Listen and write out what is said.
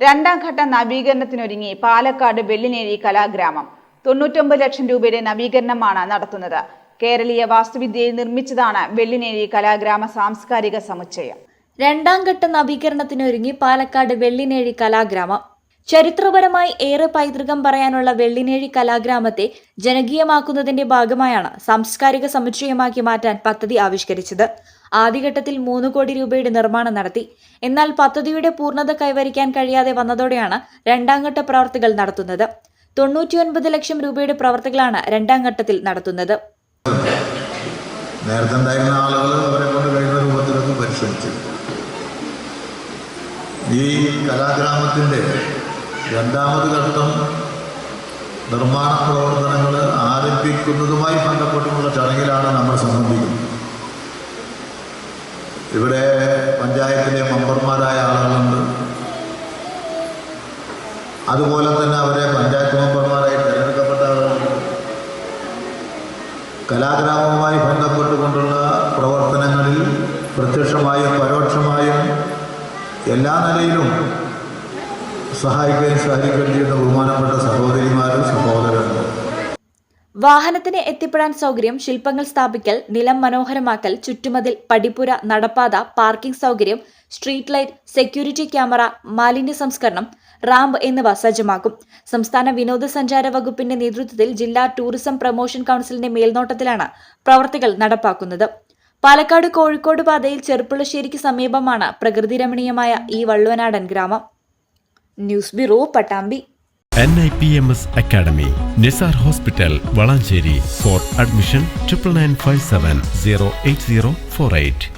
രണ്ടാം ഘട്ട നവീകരണത്തിനൊരുങ്ങി പാലക്കാട് വെള്ളിനേരി കലാഗ്രാമം. തൊണ്ണൂറ്റൊമ്പത് ലക്ഷം രൂപയുടെ നവീകരണമാണ് നടത്തുന്നത്. കേരളീയ വാസ്തുവിദ്യയിൽ നിർമ്മിച്ചതാണ് വെള്ളിനേരി കലാഗ്രാമ സാംസ്കാരിക സമുച്ചയം. രണ്ടാം ഘട്ട നവീകരണത്തിനൊരുങ്ങി പാലക്കാട് വെള്ളിനേഴി കലാഗ്രാമം. ചരിത്രപരമായി ഏറെ പൈതൃകം പറയാനുള്ള വെള്ളിനേഴി കലാഗ്രാമത്തെ ജനകീയമാക്കുന്നതിന്റെ ഭാഗമായാണ് സാംസ്കാരിക സമുച്ചയമാക്കി മാറ്റാൻ പദ്ധതി ആവിഷ്കരിച്ചത്. ആദ്യഘട്ടത്തിൽ മൂന്ന് കോടി രൂപയുടെ നിർമ്മാണം നടത്തി. എന്നാൽ പദ്ധതിയുടെ പൂർണത കൈവരിക്കാൻ കഴിയാതെ വന്നതോടെയാണ് രണ്ടാം ഘട്ട പ്രവർത്തികൾ നടത്തുന്നത്. തൊണ്ണൂറ്റിയൊൻപത് ലക്ഷം രൂപയുടെ പ്രവർത്തികളാണ് രണ്ടാം ഘട്ടത്തിൽ നടത്തുന്നത്. നേരത്തെ ഉണ്ടായിരുന്ന കൊണ്ട് കഴിയുന്ന ഈ കലാഗ്രാമത്തിന്റെ രണ്ടാമത് ഘട്ടം നിർമ്മാണ പ്രവർത്തനങ്ങൾ ആരംഭിക്കുന്നതുമായി ബന്ധപ്പെട്ടുള്ള ചടങ്ങിലാണ് നമ്മൾ സംബന്ധിക്കുന്നത്. ഇവിടെ പഞ്ചായത്തിലെ മെമ്പർമാരായ ആളുകളുണ്ട്. അതുപോലെ തന്നെ അവരെ പഞ്ചായത്ത് മെമ്പർമാരായി തിരഞ്ഞെടുക്കപ്പെട്ട ആളുകളുണ്ട്. കലാഗ്രാമവുമായി ബന്ധപ്പെട്ടുകൊണ്ടുള്ള പ്രവർത്തനങ്ങളിൽ പ്രത്യക്ഷമായും പരോക്ഷമായും എല്ലാ നിലയിലും സഹായിക്കുകയും ചെയ്യുന്ന ബഹുമാനപ്പെട്ട സഹോദരിമാരും സഹോദരന്മാരും വാഹനത്തിന് എത്തിപ്പെടാൻ സൗകര്യം ശില്പങ്ങൾ സ്ഥാപിക്കൽ നിലം മനോഹരമാക്കൽ ചുറ്റുമതിൽ പടിപ്പുര നടപ്പാത പാർക്കിംഗ് സൗകര്യം സ്ട്രീറ്റ് ലൈറ്റ് സെക്യൂരിറ്റി ക്യാമറ മാലിന്യ സംസ്കരണം റാമ്പ് എന്നിവ സജ്ജമാക്കും. സംസ്ഥാന വിനോദസഞ്ചാര വകുപ്പിന്റെ നേതൃത്വത്തിൽ ജില്ലാ ടൂറിസം പ്രൊമോഷൻ കൌൺസിലിന്റെ മേൽനോട്ടത്തിലാണ് പ്രവർത്തികൾ നടപ്പാക്കുന്നത്. പാലക്കാട് കോഴിക്കോട് പാതയിൽ ചെറുപ്പുളശ്ശേരിക്ക് സമീപമാണ് പ്രകൃതി രമണീയമായ ഈ വള്ളുവനാടൻ ഗ്രാമം. News bureau Pattambi. N I P M S academy Nisar hospital Valanchery for admission triple nine five seven zero eight zero four eight